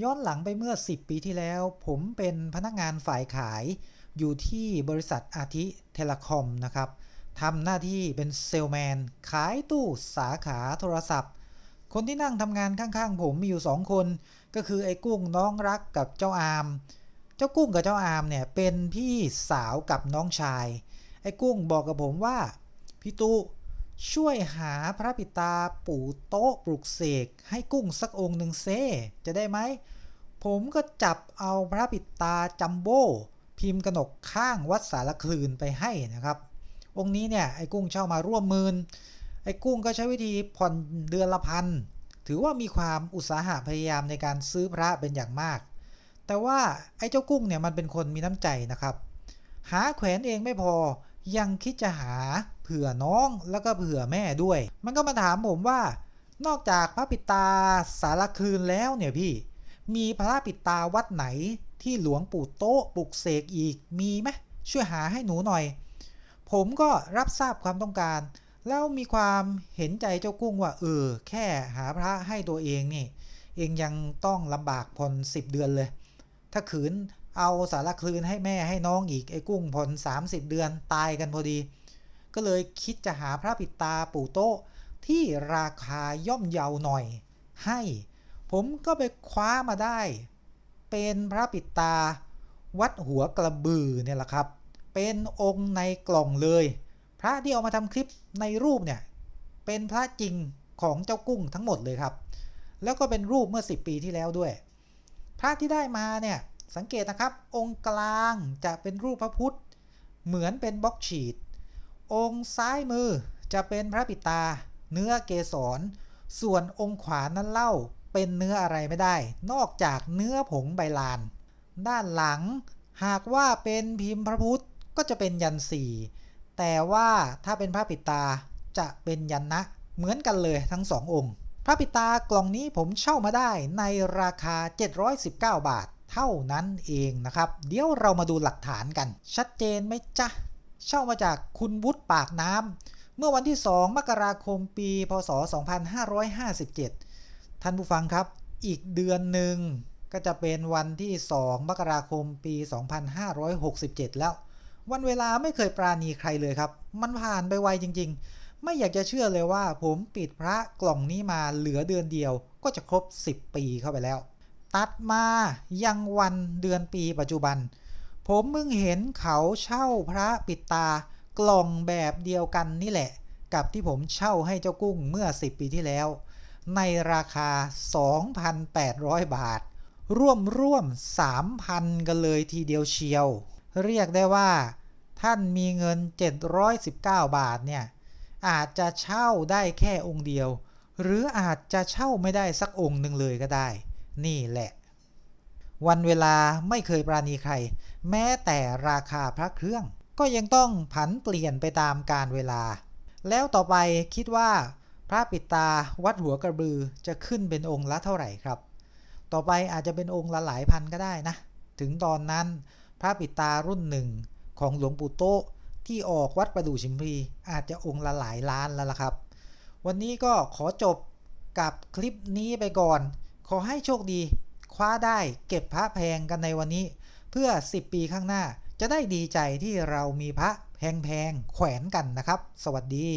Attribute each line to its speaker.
Speaker 1: ย้อนหลังไปเมื่อ 10 ปีที่แล้ว ผมเป็นพนักงานฝ่ายขายอยู่ที่บริษัทอาทิเทเลคอมนะครับทำหน้าที่เป็นเซลแมน ขายตู้สาขาโทรศัพท์ คนที่นั่งทำงานข้างๆ ผมมีอยู่สองคน ก็คือไอ้กุ้งน้องรักกับเจ้าอาม เจ้ากุ้งกับเจ้าอามเนี่ยเป็นพี่สาวกับน้องชาย ไอ้กุ้งบอกกับผมว่า พี่ตุ ช่วยหาพระปิตาปู่โต๊ะปลุกเสกให้กุ้งสักองค์หนึ่งเซจะได้ไหม ผมก็จับเอาพระปิตาจัมโบ้พิมพ์กนกข้างวัดสารคลืนไปให้นะครับ องค์นี้เนี่ยไอ้กุ้งเช่ามาร่วมมืนไอ้กุ้งก็ใช้วิธีผ่อนเดือนละพันถือว่ามีความอุตสาหะพยายามในการซื้อพระเป็นอย่างมาก แต่ว่าไอ้เจ้ากุ้งเนี่ยมันเป็นคนมีน้ำใจนะครับ หาแขวนเองไม่พอยังคิดจะหา ผื่อน้องแล้วก็เผื่อแม่ด้วย มันก็มาถามผมว่า นอกจากพระปิตาสารคืนแล้วเนี่ยพี่ มีพระปิตาวัดไหนที่หลวงปู่โต๊ะปลุกเสกอีกมีไหมช่วยหาให้หนูหน่อย ผมก็รับทราบความต้องการ แล้วมีความเห็นใจเจ้ากุ้งว่าเออแค่หาพระให้ตัวเองนี่ เองยังต้องลำบากผ่อนสิบเดือนเลย ถ้าขืนเอาสารคลืนให้แม่ให้น้องอีกไอ้กุ้งผ่อน30เดือนตายกันพอดี ก็เลยคิดจะหาพระปิดตาปู่โต๊ะที่ราคาย่อมเยาหน่อย ให้ ผมก็ไปคว้ามาได้ เป็นพระปิดตา วัดหัวกระบือเนี่ยแหละครับ เป็นองค์ในกล่องเลย พระที่เอามาทำคลิปในรูปเนี่ย เป็นพระจริงของเจ้ากุ้งทั้งหมดเลยครับ แล้วก็เป็นรูปเมื่อ 10 ปีที่แล้วด้วย พระที่ได้มาเนี่ยสังเกตนะครับ องค์กลางจะเป็นรูปพระพุทธ เหมือนเป็นบล็อกฉีด องค์ซ้ายมือจะเป็นพระปิตา เนื้อเกสร ส่วนองค์ขวานั้นเล่าเป็นเนื้ออะไรไม่ได้ นอกจากเนื้อผงใบลาน ด้านหลังหากว่าเป็นพิมพ์พระพุทธก็จะเป็นยันสี่แต่ว่าถ้าเป็นพระปิตาจะเป็นยันนะเหมือนกันเลยทั้งสององค์ พระปิตากล่องนี้ผมเช่ามาได้ในราคา 719 บาท เท่านั้นเองนะครับ เดี๋ยวเรามาดูหลักฐานกัน ชัดเจนไหมจ๊ะ เช่ามาจากคุณวุฒิปากน้ำเมื่อวันที่ 2 มกราคมปี พศ 2557 ท่านผู้ฟังครับ อีกเดือนหนึ่งก็จะเป็นวันที่ 2 มกราคมปี 2567 แล้ว วันเวลาไม่เคยปราณีใครเลยครับ มันผ่านไปไวจริง ๆ ไม่อยากจะเชื่อเลยว่า ผมปิดพระกล่องนี้มาเหลือเดือนเดียว ก็จะครบ 10 ปีเข้าไปแล้ว ตัดมายังวันเดือนปีปัจจุบัน ผมมึงเห็นเขาเช่าพระปิดตากล่องแบบเดียวกันนี่แหละ กับที่ผมเช่าให้เจ้ากุ้งเมื่อ 10 ปีที่แล้ว ในราคา 2,800 บาท ร่วมร่วม 3,000 กันเลยทีเดียวเชียว เรียกได้ว่า ท่านมีเงิน 719 บาทเนี่ย อาจจะเช่าได้แค่องค์เดียว หรืออาจจะเช่าไม่ได้สักองค์หนึ่งเลยก็ได้ นี่แหละ วันเวลาไม่เคยปราณีใคร แม้แต่ราคาพระเครื่อง ก็ยังต้องผันเปลี่ยนไปตามกาลเวลา แล้วต่อไปคิดว่า พระปิดตาวัดหัวกระบือจะขึ้นเป็นองค์ละเท่าไหร่ครับ ต่อไปอาจจะเป็นองค์ละหลายพันก็ได้นะ ถึงตอนนั้น พระปิดตารุ่นหนึ่งของหลวงปู่โตะที่ออกวัดประดู่ชิมพีอาจจะองค์ละหลายล้านแล้วล่ะครับ วันนี้ก็ขอจบกับคลิปนี้ไปก่อน ขอให้โชคดี คว้าได้เก็บพระแพงกันในวันนี้ เพื่อ 10 ปีข้างหน้าจะได้ดีใจที่เรามีพระแพงๆแขวนกันนะครับ สวัสดี